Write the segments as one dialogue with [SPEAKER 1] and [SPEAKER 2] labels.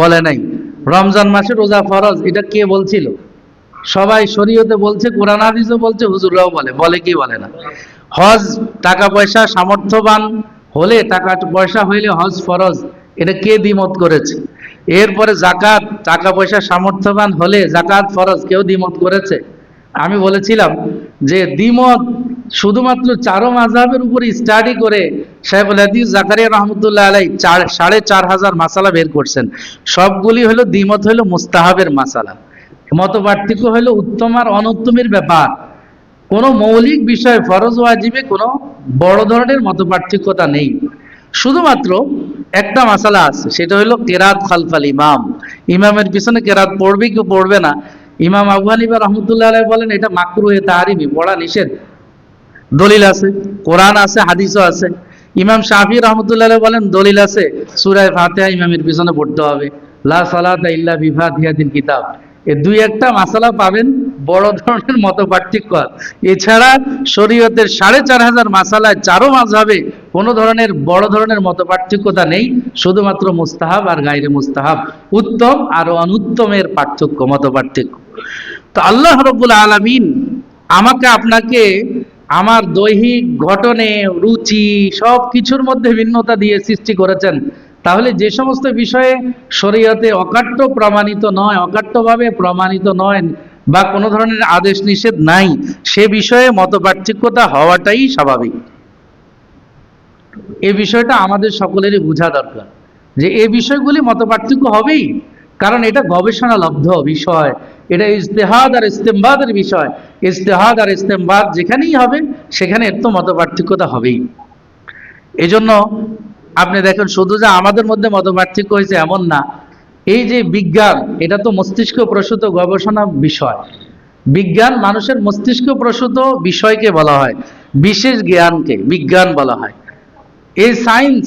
[SPEAKER 1] বলে নাই। রমজান মাসে রোজা ফরজ, এটা কে বলছিল? সবাই শরীয়তে বলছে, কোরআন হাদিসও বলছে, হুজুররাও বলে। বলে কি বলে না? হজ টাকা পয়সা সামর্থ্যবান হলে টাকা পয়সা হইলে হজ ফরজ, এটা কে দ্বিমত করেছে? এরপরে জাকাত, টাকা পয়সা সামর্থ্যবান হলে জাকাত ফরজ, কেউ দ্বিমত করেছে? আমি বলেছিলাম যে দ্বিমত শুধুমাত্র চারো মাযহাবের উপর স্টাডি করে সাহেবুল হাদিস জাকারিয়া রহমতুল্লাহ আলাই চার, সাড়ে চার হাজার মাসালা বের করছেন। সবগুলি হলো দ্বিমত হলো মুস্তাহাবের মাসালা। মত পার্থক্য হলো উত্তম আর অনুত্তমের ব্যাপার। কোনো মৌলিক বিষয় ফরজ ওয়াজিবে কোনো বড় ধরনের মত পার্থক্যতা নেই। শুধুমাত্র একটা মাসালা আছে, সেটা হলো কেরাত খালফাল ইমাম। ইমামের পিছনে কেরাত পড়বে কি পড়বে না? ইমাম আবু হানিফা রহমতুল্লাহ আলাইহি বলেন, এটা মাকরুহে তাহারিমি, পড়া নিষেধ। দলিল আছে, কোরআন আছে, হাদিসও আছে। ইমাম শাফি রহমতুল্লাহ বলেন, দলিল আছে, সুরায় ফাতিহা ইমামের পিছনে পড়তে হবে। লা সালাতা ইল্লা বিফাতিহাতিল কিতাব। এই দুই একটা মাসালা পাবেন, বড় ধরনের মত পার্থক্য এছাড়া শরীয়তের সাড়ে চার হাজার মাসালায় চারো মাঝাবে কোনো ধরনের বড় ধরনের মত পার্থক্যতা নেই, শুধুমাত্র মুস্তাহাব আর গাইরে মুস্তাহাব। উত্তম আর অনুত্তমের পার্থক্য, মত পার্থক্য। তো আল্লাহ রব্বুল আলামিন আমাকে আপনাকে আমার দৈহিক ঘটনে রুচি সব কিছুর মধ্যে ভিন্নতা দিয়ে সৃষ্টি করেছেন। তাহলে যে সমস্ত বিষয়ে শরীয়তে অকাট্য প্রমাণিত নয়, অকাট্যভাবে প্রমাণিত নয়, বা কোনো ধরনের আদেশ নিষেধ নাই, সে বিষয়ে মত পার্থক্যতা হওয়াটাই স্বাভাবিক। এ বিষয়টা আমাদের সকলেরই বোঝা দরকার যে এ বিষয়গুলি মত পার্থক্য হবেই। কারণ এটা গবেষণা লব্ধ বিষয়। এটা ইজতেহাদ আর ইস্তেমবাদের বিষয়। ইজতেহাদ আর ইস্তেমবাদ যেখানেই হবে, সেখানে এর তো মত পার্থক্যতা হবেই। এজন্য আপনি দেখেন, শুধু যে আমাদের মধ্যে মত পার্থক্য হয়েছে এমন না। এই যে বিজ্ঞান, এটা তো মস্তিষ্ক প্রসূত গবেষণা বিষয়। বিজ্ঞান মানুষের মস্তিষ্ক প্রসূত বিষয়কে বলা হয়, বিশেষ জ্ঞানকে, বিজ্ঞান বলা হয়। এই সায়েন্স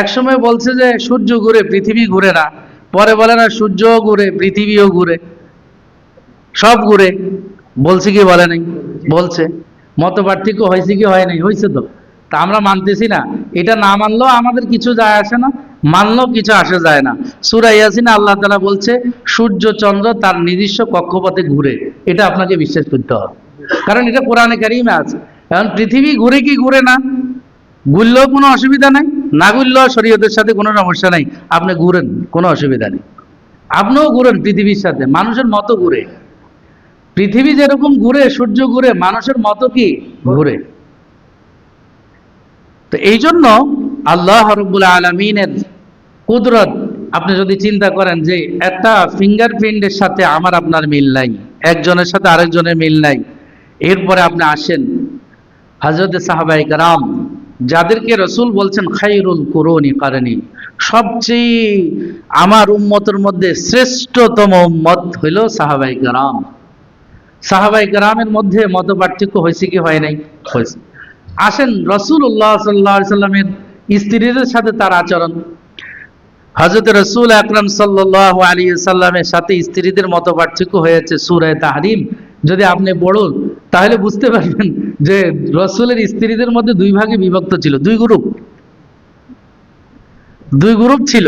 [SPEAKER 1] একসময় বলছে যে সূর্য ঘুরে পৃথিবী ঘুরে না। পরে বলে না, সূর্যও ঘুরে, পৃথিবীও ঘুরে, সব ঘুরে। বলছে কি, বলে নাই, বলছে। মত পার্থক্য হয়েছে কি, হয় নাই, হয়েছে তো। তা আমরা মানতেছি না। এটা না মানলেও আমাদের কিছু যায় আসে না, মানলেও কিছু আসে যায় না। সুরা ইয়াসিনে আল্লাহ তালা বলছে, সূর্য, চন্দ্র তার নিজস্ব কক্ষপথে ঘুরে। এটা আপনাকে বিশ্বাস করতে হবে। কারণ এটা কোরআনে কারিমে আছে। এখন পৃথিবী ঘুরে কি ঘুরে না? ঘুরলেও কোনো অসুবিধা নাই, না ঘুরলেও শরীয়তের সাথে কোনো সমস্যা নাই। আপনি ঘুরেন, কোনো অসুবিধা নেই। আপনিও ঘুরেন পৃথিবীর সাথে, মানুষের মতো ঘুরে। পৃথিবী যেরকম ঘুরে, সূর্য ঘুরে, মানুষের মতো কি? ঘুরে। তো এই জন্য আল্লাহ রব্বুল আলমিনের কুদরত, আপনি যদি চিন্তা করেন যে একটা ফিঙ্গারপ্রিন্টের সাথে আমার আপনার মিল নাই, একজনের সাথে আরেকজনের মিল নাই, এরপরে আপনি আসেন হজরত সাহাবাই রাম যাদেরকে রসুল বলছেন খাইরুল কুরনি কারণী সবচেয়ে আমার উম্মতের মধ্যে শ্রেষ্ঠতম উম্মত হইল সাহাবাই রাম সাহাবাই গ্রামের মধ্যে মত পার্থক্য হয়েছে কি হয় নাই? হয়েছে। আসেন রসুল্লাহ সাল্লাহ সাল্লামের স্ত্রীদের সাথে তার আচরণ। হজরত রসুল আকরম সাল্লাহ আলী সাল্লামের সাথে স্ত্রীদের মত পার্থক্য হয়েছে সুরায় তাহরিম। যদি আপনি পড়ুন তাহলে বুঝতে পারবেন যে রসুলের স্ত্রীদের মধ্যে দুই ভাগে বিভক্ত ছিল, দুই গ্রুপ দুই গ্রুপ ছিল।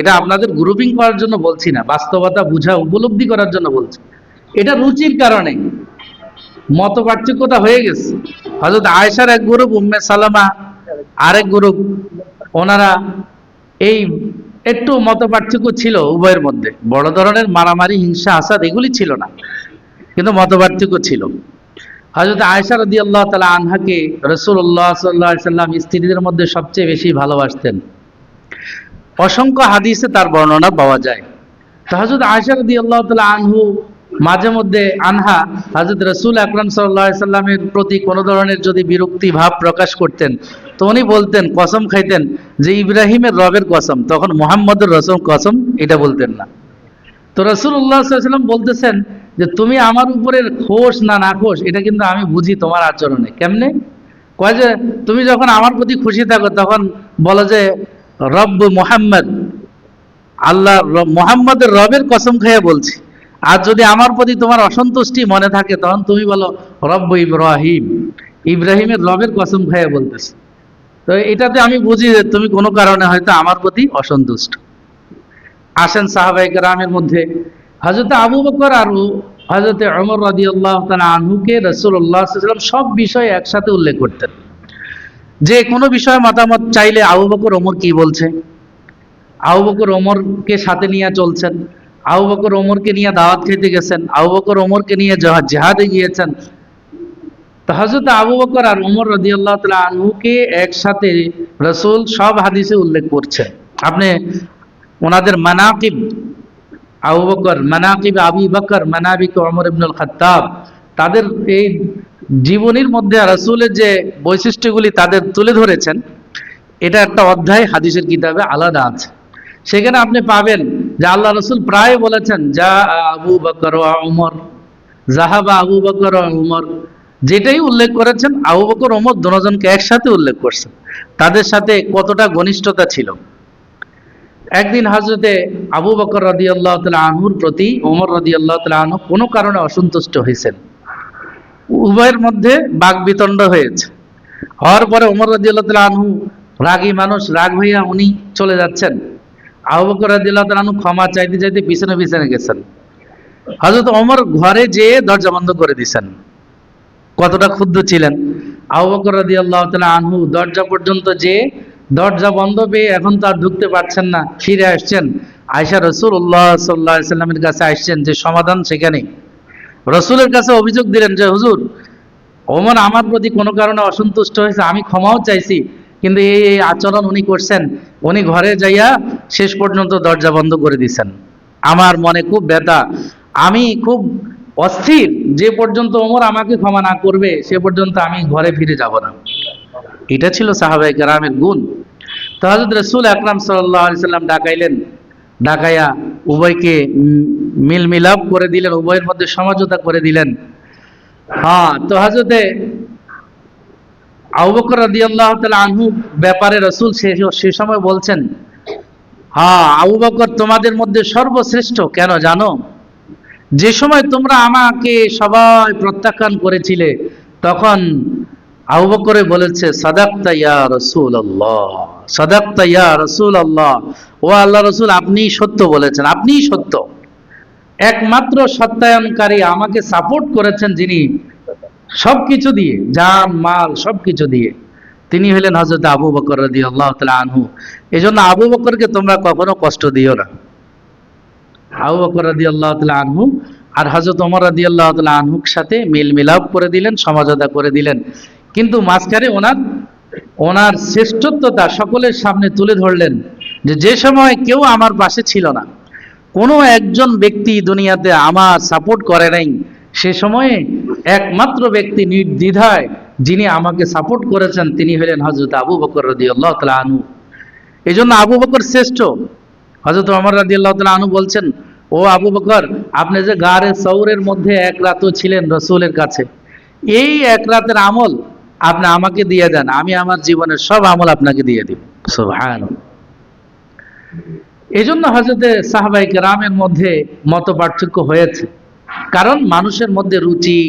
[SPEAKER 1] এটা আপনাদের গ্রুপিং করার জন্য বলছি না, বাস্তবতা বুঝা উপলব্ধি করার জন্য বলছি। এটা রুচির কারণে মত পার্থক্যতা হয়ে গেছে। হজরত আয়েশার এক গ্রুপ উম্মে সালামা আরেক গ্রুপ ওনারা এই একটু মত পার্থক্য ছিল উভয়ের মধ্যে। বড় ধরনের মারামারি, হিংসা, আসাদ এগুলি ছিল না, কিন্তু মত পার্থক্য ছিল। হজরত আয়েশা রদি আল্লাহ তালা আনহাকে রসুল্লাহ সাল্লাহ সাল্লাম স্ত্রীদের মধ্যে সবচেয়ে বেশি ভালোবাসতেন। অসংখ্য হাদিসে তার বর্ণনা পাওয়া যায়। তো হজরত আয়েশা রদি আল্লাহ তালা আনহু মাঝে মধ্যে আনহা হাজরত রসুল আকরাম সাল্লাহ সাল্লামের প্রতি কোনো ধরনের যদি বিরক্তি ভাব প্রকাশ করতেন, তো উনি বলতেন, কসম খাইতেন যে ইব্রাহিমের রবের কসম, তখন মোহাম্মদের রসম কসম এটা বলতেন না। তো রসুল্লাহ সাল্লাম বলতেছেন যে তুমি আমার উপরের খোস না না খোশ এটা কিন্তু আমি বুঝি তোমার আচরণে। কেমনে? কয় যে, তুমি যখন আমার প্রতি খুশি থাকো, তখন বলো যে রব্ব মোহাম্মদ, আল্লাহ মোহাম্মদের রবের কসম খেয়ে বলছি। আর যদি আমার প্রতি তোমার অসন্তুষ্টি মনে থাকে, তখন তুমি বলো রব্ব ইব্রাহিম, ইব্রাহিমের রবের কসম খেয়ে বলতেছে। তো এটাতে আমি বুঝি যে তুমি কোনো কারণে হয়তো আমার প্রতি অসন্তুষ্ট। আসেন সাহাবাহিক রামের মধ্যে হজরত আবু বকর আর হজরত অমর রাদি আল্লাহ আনহুকে রসুল্লাহ সব বিষয়ে একসাথে উল্লেখ করতেন। যে কোনো বিষয়ে মতামত চাইলে আবু বকর, ওমর কি বলছে? আবু বকর, ওমরকে সাথে নিয়ে চলছেন। আবু বকর, ওমরকে নিয়ে দাওয়াত খেতে গেছেন। আবু বকর, ওমরকে নিয়ে জাহা- জেহাদে গিয়েছেন। তো হজরত আবু বকর আর ওমর রদিয়াল্লাহ তালা আনহুকে একসাথে রসুল সব হাদিসে উল্লেখ করছে আপনি ওনাদের মানাকিব আবু বকর, মানাকিব আবি বকর, মানাবিক ওমর ইবনুল খাত্তাব, তাদের এই জীবনীর মধ্যে রসুলের যে বৈশিষ্ট্যগুলি তাদের তুলে ধরেছেন, এটা একটা অধ্যায়, হাদিসের কিতাবে আলাদা আছে। সেখানে আপনি পাবেন যে আল্লাহ রসুল প্রায় বলেছেন, যা আবু বকর ওয়া উমর জাহাবা আবু বকর ওয়া উমর যেটাই উল্লেখ করেছেন, আবু বকর ওমর দুজনকে একসাথে উল্লেখ করছেন। তাদের সাথে কতটা ঘনিষ্ঠতা ছিল? একদিন হজরতে আবু বকর রদি আল্লাহ আনহুর প্রতি, ওমর রদি আল্লাহ আনহু কোনো কারণে অসন্তুষ্ট হয়েছেন। উভয়ের মধ্যে বাক বিতণ্ড হয়েছে। হওয়ার পরে ওমর রদি আল্লাহ আনহু রাগী মানুষ, রাগ হইয়া উনি চলে যাচ্ছেন। আবু বকর রদি আল্লাহ আনহু ক্ষমা চাইতে চাইতে পিছনে পিছনে গেছেন। হজরত ওমর ঘরে যেয়ে দরজা বন্ধ করে দিছেন। কতটা ক্ষুদ্র ছিলেন। আবু বকর রাদিয়াল্লাহু তাআলা আনহু দরজা পর্যন্ত যে দরজা বন্ধ পেয়ে এখন তো আর ঢুকতে পারছেন না। ফিরে আসছেন। আয়সা রসুল্লাহ সাল্লাহ সাল্লামের কাছে আসছেন যে সমাধান সেখানে। রসুলের কাছে অভিযোগ দিলেন যে, হুজুর, ওমর আমার প্রতি কোনো কারণে অসন্তুষ্ট হয়েছে, আমি ক্ষমাও চাইছি, কিন্তু এই এই আচরণ উনি করছেন, উনি ঘরে যাইয়া শেষ পর্যন্ত দরজা বন্ধ করে দিছেন। আমার মনে খুব ব্যথা। আমি খুব অস্থির। যে পর্যন্ত ওমর আমাকে ক্ষমা না করবে, সে পর্যন্ত আমি ঘরে ফিরে যাব না। এটা ছিল সাহাবাই গ্রামের গুণ। তো হজরত রসুল আকরাম সাল্লাহ সাল্লাম ডাকাইলেন। ডাকাইয়া উভয়কে মিল মিলাপ করে দিলেন, উভয়ের মধ্যে সমঝোতা করে দিলেন। হ্যাঁ তো হজরতে আবু বকর রাদিয়াল্লাহু তাআলা আনহু ব্যাপারে রসুল সে সময় বলছেন হ্যাঁ আবু বকর তোমাদের মধ্যে সর্বশ্রেষ্ঠ, কেন জানো? যে সময় তোমরা আমাকে সবাই প্রত্যাখ্যান করেছিলে, তখন আবু বকরে বলেছে, সাদাক্তা ইয়া রসুল আল্লাহ সাদাক্তা ইয়া রসুল আল্লাহ ও আল্লাহ রসুল, আপনিই সত্য বলেছেন, আপনিই সত্য। একমাত্র সত্যায়নকারী আমাকে সাপোর্ট করেছেন যিনি সবকিছু দিয়ে, জান, মাল, সবকিছু দিয়ে। তিনি হলেন হজরত আবু বকর রদি আল্লাহ তালা আনহু। এই জন্য আবু বকরকে তোমরা কখনো কষ্ট দিও না। আবু বকর রাদি আল্লাহ আনহু আর হজরত ওমর রাদি আল্লাহ আনহুর সাথে মিল মিলাপ করে দিলেন, সমঝোতা করে দিলেন। কিন্তু মাঝখানে ওনার ওনার শ্রেষ্ঠত্বতা সকলের সামনে তুলে ধরলেন যে যে সময় কেউ আমার পাশে ছিল না, কোনো একজন ব্যক্তি দুনিয়াতে আমার সাপোর্ট করে নাই, সে সময়ে একমাত্র ব্যক্তি নির্দ্বিধায় যিনি আমাকে সাপোর্ট করেছেন তিনি হলেন হজরত আবু বকর রদি আল্লাহ তালা আনহু। এই জন্য আবু বকর শ্রেষ্ঠ। হজরত অমর রাজি আল্লাহ তালা আনু বলছেন, ও আবু বকর, আপনি যে গাড়ে সৌরের মধ্যে এক রাতও ছিলেন রসুলের কাছে, এই এক রাতের আমল আপনি আমাকে দিয়ে দেন, আমি আমার জীবনের সব আমল আপনাকে দিয়ে দিব। সুবহান এই জন্য হজরতে সাহাবাই রামের মধ্যে মত পার্থক্য হয়েছে। কারণ মানুষের মধ্যে রুচি,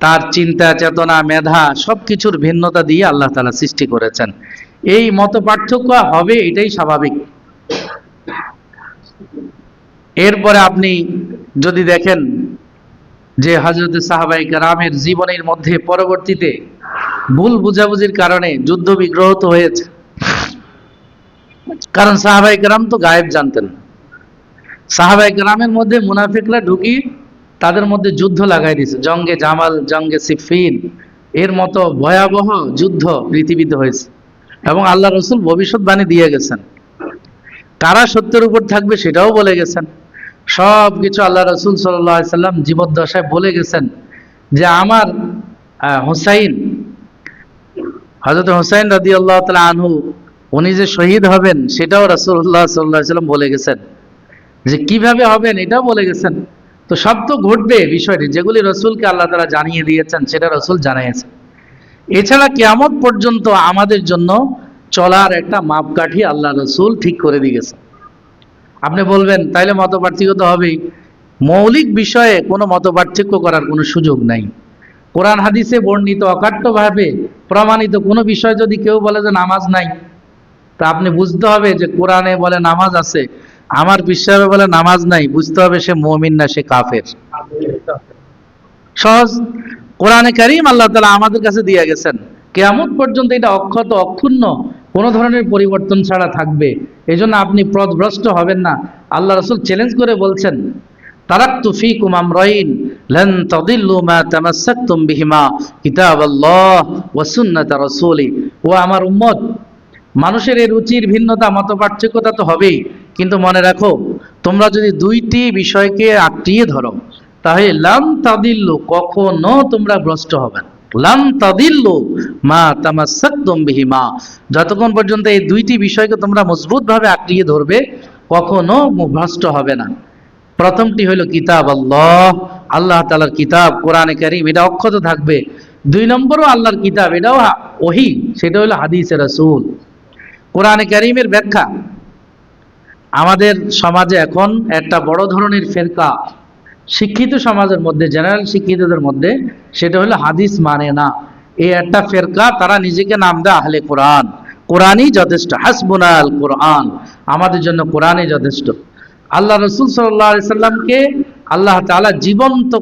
[SPEAKER 1] তার চিন্তা, চেতনা, মেধা সব কিছুর ভিন্নতা দিয়ে আল্লাহ তালা সৃষ্টি করেছেন। এই মত পার্থক্য হবে, এটাই স্বাভাবিক। এরপরে আপনি যদি দেখেন যে হজরত সাহাবাই রামের জীবনের মধ্যে পরবর্তীতে ভুল বুঝাবুঝির কারণে যুদ্ধ বিগ্রহ তো হয়েছে। কারণ সাহাবাই রাম তো গায়েব জানতেন। সাহাবাই রামের মধ্যে মুনাফিকরা ঢুকি তাদের মধ্যে যুদ্ধ লাগাই দিয়েছে। জঙ্গে জামাল, জঙ্গে সিফিন এর মতো ভয়াবহ যুদ্ধ পৃথিবীতে হয়েছে। এবং আল্লাহ রসুল ভবিষ্যৎবাণী দিয়ে গেছেন। কারা সত্যের উপর থাকবে সেটাও বলে গেছেন। সব কিছু আল্লাহ রসুল সাল্লাম জীবদ্দশায় বলে গেছেন যে আমার হুসাইন হজরত হুসাইন রাদি আল্লাহ তালা আনহু, উনি যে শহীদ হবেন, সেটাও রসুল্লাহ সাল্লাহ সাল্লাম বলে গেছেন। যে কীভাবে হবেন, এটাও বলে গেছেন। তো সব তো ঘটবে বিষয়টি, যেগুলি রসুলকে আল্লাহ তালা জানিয়ে দিয়েছেন, সেটা রসুল জানিয়েছেন। এছাড়া কেয়ামত পর্যন্ত আমাদের জন্য চলার একটা মাপকাঠি আল্লাহ রসুল ঠিক করে দিয়ে গেছেন। আপনি বলবেন, তাইলে মত পার্থক্য হবেই। মৌলিক বিষয়ে কোনো মত পার্থক্য করার কোনো সুযোগ নাই। কোরআন হাদিসে বর্ণিত অকাট্যভাবে প্রমাণিত কোনো বিষয় যদি কেউ বলে যে নামাজ নাই, তা আপনি বুঝতে হবে যে কোরআনে বলে নামাজ আছে। আমার বিশ্বাসে বলে নামাজ নাই, বুঝতে হবে সে মমিন না, সে কাফের। সহজ। কোরআনে কারিম আল্লাহ তালা আমাদের কাছে দিয়ে গেছেন। কেয়ামত পর্যন্ত এটা অক্ষত, অক্ষুণ্ণ কোনো ধরনের পরিবর্তন ছাড়া থাকবে। এই জন্য আপনি পথভ্রষ্ট হবেন না। আল্লাহ রসুল চ্যালেঞ্জ করে বলছেন, তারাক্তু ফিকুম আমরাইন। লান তাদিল্লু মা তামাসসাকতুম বিহিমা কিতাবাল্লাহ ওয়া সুন্নাত রাসূলি। ও আমার উম্মত, মানুষের এই রুচির ভিন্নতা মত পার্থক্যতা তো হবেই। কিন্তু মনে রাখো, তোমরা যদি দুইটি বিষয়কে আটটিয়ে ধরো, তাহলে লাম তাদিল্লু কখনো তোমরা ভ্রষ্ট হবে না। লাম তাদিল্লু মা তামাসসাকতুম বিহিমা। যতক্ষণ পর্যন্ত এই দুইটি বিষয়কে তোমরা মজবুতভাবে আটকিয়ে ধরবে, কখনো ভ্রষ্ট হবে না। প্রথমটি হলো কিতাব আল্লাহ আল্লাহ তালার কিতাব, কোরআনে কারিম, এটা অক্ষত থাকবে। দুই নম্বরও আল্লাহর কিতাব, এটাও ওহি, সেটা হলো হাদিসে রাসূল। কোরআনে কারিমের ব্যাখ্যা, আমাদের সমাজে এখন একটা বড় ধরনের ফেরকা, শিক্ষিত সমাজের মধ্যে জেনারেল শিক্ষিতদের মধ্যে, সেটা হলো হাদিস মানে না। এই একটা ফেরকা, তারা নিজেকে নাম দেয় আহলে কোরআন। কোরআনই যথেষ্ট, হাসবুনাল কোরআন। আমাদের জন্য কোরআনই যথেষ্ট। আল্লাহ রসুল সাল্লাহ সাল্লামকে আল্লাহ তালা জীবন্ত